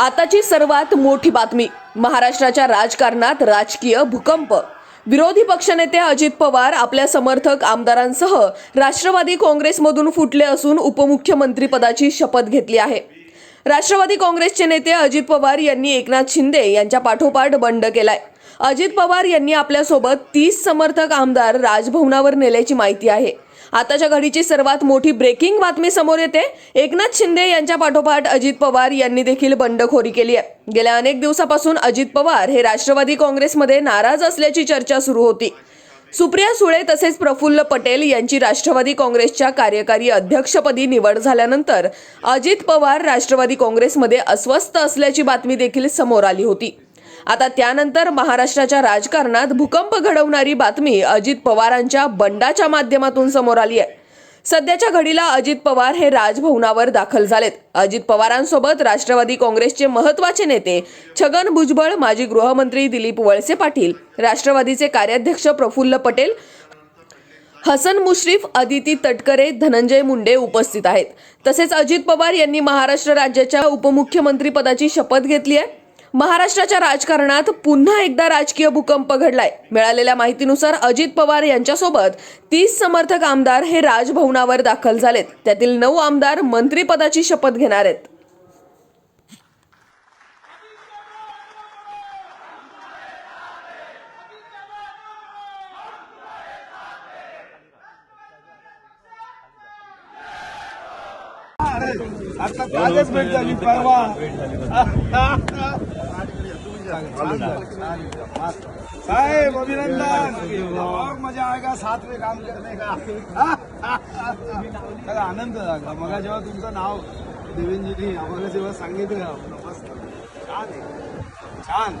आताची सर्वात मोठी बातमी. महाराष्ट्राच्या राजकारणात राजकीय भूकंप. विरोधी पक्षनेते अजित पवार आपल्या समर्थक आमदारांसह राष्ट्रवादी काँग्रेसमधून फुटले असून उपमुख्यमंत्रीपदाची शपथ घेतली आहे. राष्ट्रवादी काँग्रेसचे नेते अजित पवार यांनी एकनाथ शिंदे यांच्या पाठोपाठ बंड केलाय. अजित पवार यांनी आपल्यासोबत तीस समर्थक आमदार राजभवनावर नेल्याची माहिती आहे. आताच्या घडीची सर्वात मोठी ब्रेकिंग बातमी समोर येते. एकनाथ शिंदे यांच्या पाठोपाठ अजित पवार यांनी देखील बंडखोरी केली आहे. गेल्या अनेक दिवसापासून अजित पवार हे राष्ट्रवादी काँग्रेसमध्ये नाराज असल्याची चर्चा सुरू होती. सुप्रिया सुळे तसेच प्रफुल्ल पटेल यांची राष्ट्रवादी काँग्रेसच्या कार्यकारी अध्यक्षपदी निवड झाल्यानंतर अजित पवार राष्ट्रवादी काँग्रेसमध्ये अस्वस्थ असल्याची बातमी देखील समोर आली होती. आता त्यानंतर महाराष्ट्राच्या राजकारणात भूकंप घडवणारी बातमी अजित पवारांच्या बंडाच्या माध्यमातून समोर आली आहे. सध्याच्या घडीला अजित पवार हे राजभवनावर दाखल झालेत. अजित पवारांसोबत राष्ट्रवादी काँग्रेसचे महत्त्वाचे नेते छगन भुजबळ माजी गृहमंत्री दिलीप वळसे पाटील राष्ट्रवादीचे कार्याध्यक्ष प्रफुल्ल पटेल हसन मुश्रीफ अदिती तटकरे धनंजय मुंडे उपस्थित आहेत. तसेच अजित पवार यांनी महाराष्ट्र राज्याच्या उपमुख्यमंत्री पदाची शपथ घेतली आहे. महाराष्ट्राच्या राजकारणात पुन्हा एकदा राजकीय भूकंप घडलाय. मिळालेल्या माहितीनुसार अजित पवार यांच्यासोबत तीस समर्थक आमदार हे राजभवनावर दाखल झालेत. त्यातील नऊ आमदार मंत्रिपदाची शपथ घेणार आहेत. आता कालच भेट झाली परवा. साहेब अभिनंदन. और मजा आएगा साथ में काम करने का. आनंद झाला मला जेव्हा तुमचं नाव देवेंजीनी आम्हाला जेव्हा सांगितलं मस्त. छान छान.